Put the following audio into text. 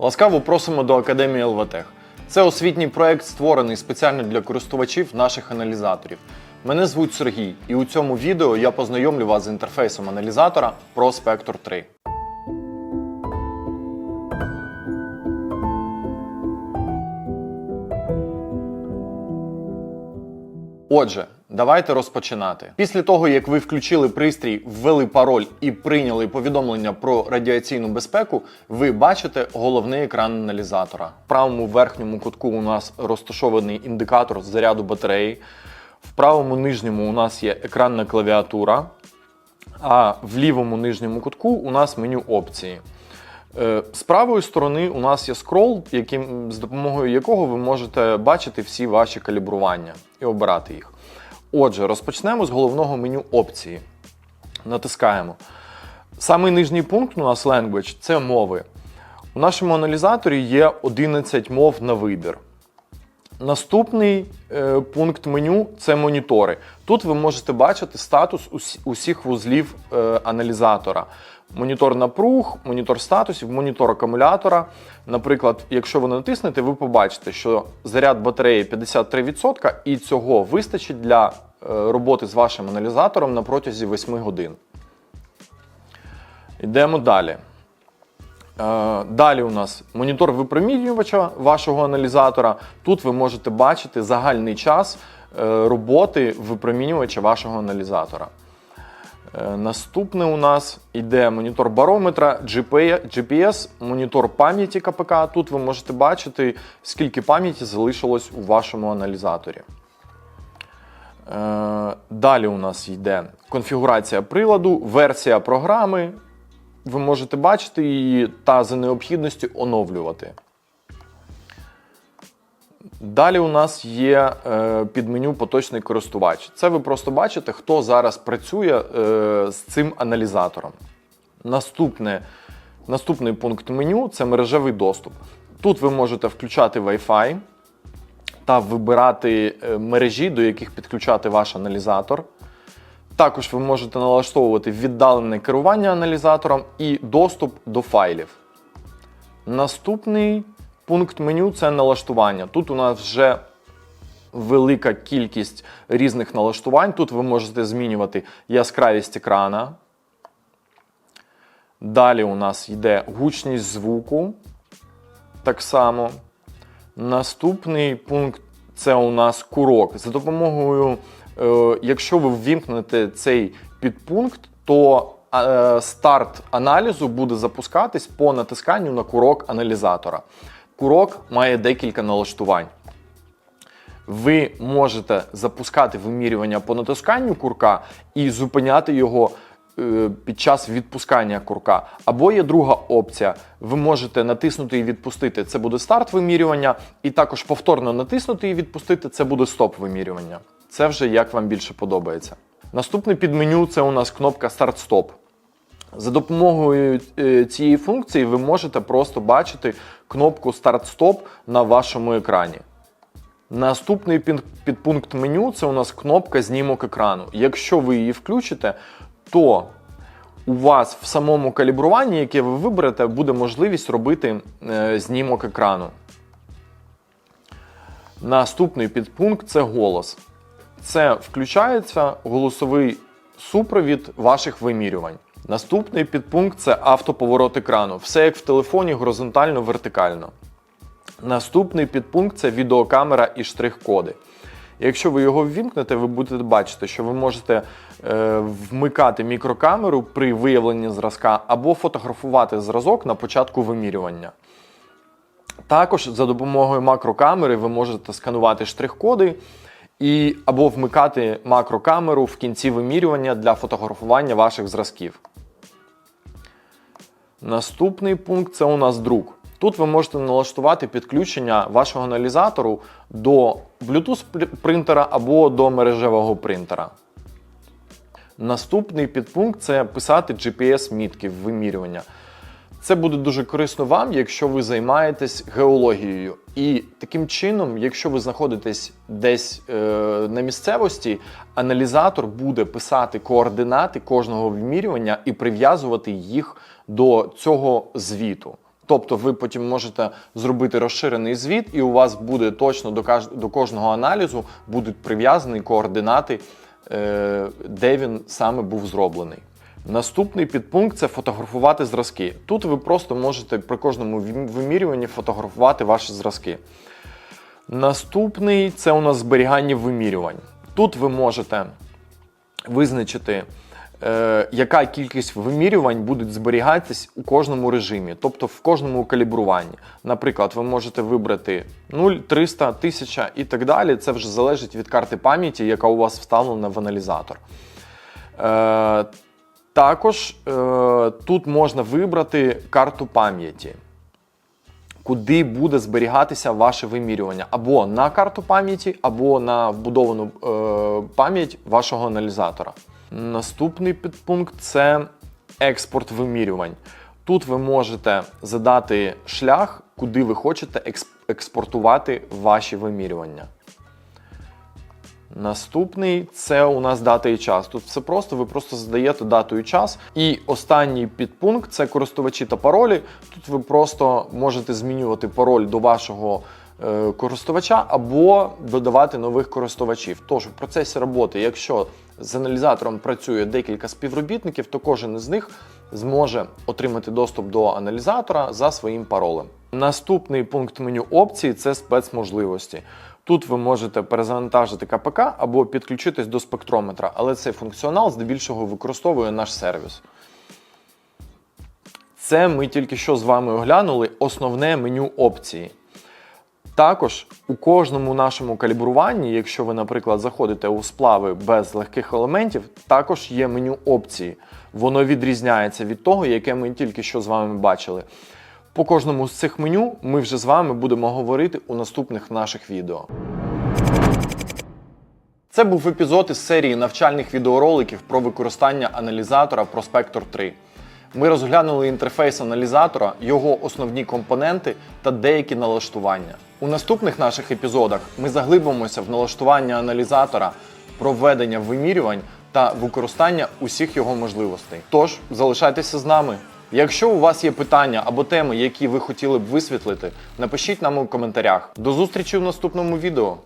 Ласкаво просимо до Академії ЛВТЕХ. Це освітній проект, створений спеціально для користувачів наших аналізаторів. Мене звуть Сергій, і у цьому відео я познайомлю вас з інтерфейсом аналізатора ProSpector 3. Отже, давайте розпочинати. Після того, як ви включили пристрій, ввели пароль і прийняли повідомлення про радіаційну безпеку, ви бачите головний екран аналізатора. В правому верхньому кутку у нас розташований індикатор заряду батареї. В правому нижньому у нас є екранна клавіатура, а в лівому нижньому кутку у нас меню опції. Е, З правої сторони у нас є скрол, яким, з допомогою якого ви можете бачити всі ваші калібрування і обирати їх. Отже, розпочнемо з головного меню опції. Натискаємо. Самий нижній пункт у нас Language це мови. У нашому аналізаторі є 11 мов на вибір. Наступний е, пункт меню це монітори. Тут ви можете бачити статус усі- усіх вузлів е, аналізатора. Монітор напруг, монітор статусів, монітор акумулятора. Наприклад, якщо ви натиснете, ви побачите, що заряд батареї 53%, і цього вистачить для е, роботи з вашим аналізатором на протязі 8 годин. Йдемо далі. Е, Далі у нас монітор випромінювача вашого аналізатора. Тут ви можете бачити загальний час е, роботи випромінювача вашого аналізатора. Е, Наступне у нас йде монітор барометра, GPS, монітор пам'яті КПК. Тут ви можете бачити, скільки пам'яті залишилось у вашому аналізаторі. Е, Далі у нас йде конфігурація приладу, версія програми. Ви можете бачити її та за необхідності оновлювати. Далі у нас є е, під поточний користувач. Це ви просто бачите, хто зараз працює е, з цим аналізатором. Наступне, наступний пункт меню це мережевий доступ. Тут ви можете включати Wi-Fi та вибирати е, мережі, до яких підключати ваш аналізатор. Також ви можете налаштовувати віддалене керування аналізатором і доступ до файлів. Наступний пункт меню це налаштування. Тут у нас вже велика кількість різних налаштувань. Тут ви можете змінювати яскравість екрана. Далі у нас йде гучність звуку. Так само. Наступний пункт це у нас курок. За допомогою, е, якщо ви ввімкнете цей підпункт, то е, старт аналізу буде запускатись по натисканню на курок аналізатора. Курок має декілька налаштувань. Ви можете запускати вимірювання по натисканню курка і зупиняти його е, під час відпускання курка. Або є друга опція. Ви можете натиснути і відпустити. Це буде старт вимірювання, і також повторно натиснути і відпустити. Це буде стоп вимірювання. Це вже як вам більше подобається. Наступне підменю це у нас кнопка старт-стоп. За допомогою е, цієї функції ви можете просто бачити кнопку старт-стоп на вашому екрані. Наступний підпункт меню це у нас кнопка знімок екрану. Якщо ви її включите, то у вас в самому калібруванні, яке ви виберете, буде можливість робити е, знімок екрану. Наступний підпункт це голос. Це включається голосовий супровід ваших вимірювань. Наступний підпункт це автоповорот екрану. Все як в телефоні, горизонтально, вертикально. Наступний підпункт це відеокамера і штрих-коди. Якщо ви його ввімкнете, ви будете бачити, що ви можете е, вмикати мікрокамеру при виявленні зразка або фотографувати зразок на початку вимірювання. Також за допомогою макрокамери ви можете сканувати штрих-коди і або вмикати макрокамеру в кінці вимірювання для фотографування ваших зразків. Наступний пункт це у нас друк. Тут ви можете налаштувати підключення вашого аналізатору до Bluetooth принтера або до мережевого принтера. Наступний підпункт це писати GPS-мітки в вимірювання. Це буде дуже корисно вам, якщо ви займаєтесь геологією. І таким чином, якщо ви знаходитесь десь е, на місцевості, аналізатор буде писати координати кожного вимірювання і прив'язувати їх до цього звіту. Тобто ви потім можете зробити розширений звіт, і у вас буде точно до, до кожного аналізу будуть прив'язані координати, е, де він саме був зроблений. Наступний підпункт це фотографувати зразки. Тут ви просто можете при кожному вимірюванні фотографувати ваші зразки. Наступний це у нас зберігання вимірювань. Тут ви можете визначити, е, яка кількість вимірювань будуть зберігатись у кожному режимі, тобто в кожному калібруванні. Наприклад, ви можете вибрати 0, 300, 1000 і так далі. Це вже залежить від карти пам'яті, яка у вас вставлена в аналізатор. Е, також е, тут можна вибрати карту пам'яті куди буде зберігатися ваше вимірювання або на карту пам'яті, або на вбудовану е, пам'ять вашого аналізатора. Наступний підпункт це експорт вимірювань. Тут ви можете задати шлях, куди ви хочете експортувати ваші вимірювання. Наступний це у нас дата і час. Тут все просто, ви просто задаєте дату і час. І останній підпункт це користувачі та паролі. Тут ви просто можете змінювати пароль до вашого е, користувача або додавати нових користувачів. Тож в процесі роботи, якщо з аналізатором працює декілька співробітників, то кожен із них зможе отримати доступ до аналізатора за своїм паролем. Наступний пункт меню опцій це спецможливості. Тут ви можете перезавантажити КПК або підключитись до спектрометра, але цей функціонал здебільшого використовує наш сервіс. Це ми тільки що з вами оглянули основне меню опції. Також у кожному нашому калібруванні, якщо ви, наприклад, заходите у сплави без легких елементів, також є меню опції. Воно відрізняється від того, яке ми тільки що з вами бачили. По кожному з цих меню ми вже з вами будемо говорити у наступних наших відео. Це був епізод із серії навчальних відеороликів про використання аналізатора Prospector 3. Ми розглянули інтерфейс аналізатора, його основні компоненти та деякі налаштування. У наступних наших епізодах ми заглибимося в налаштування аналізатора, проведення вимірювань та використання усіх його можливостей. Тож залишайтеся з нами. Якщо у вас є питання або теми, які ви хотіли б висвітлити, напишіть нам у коментарях. До зустрічі в наступному відео.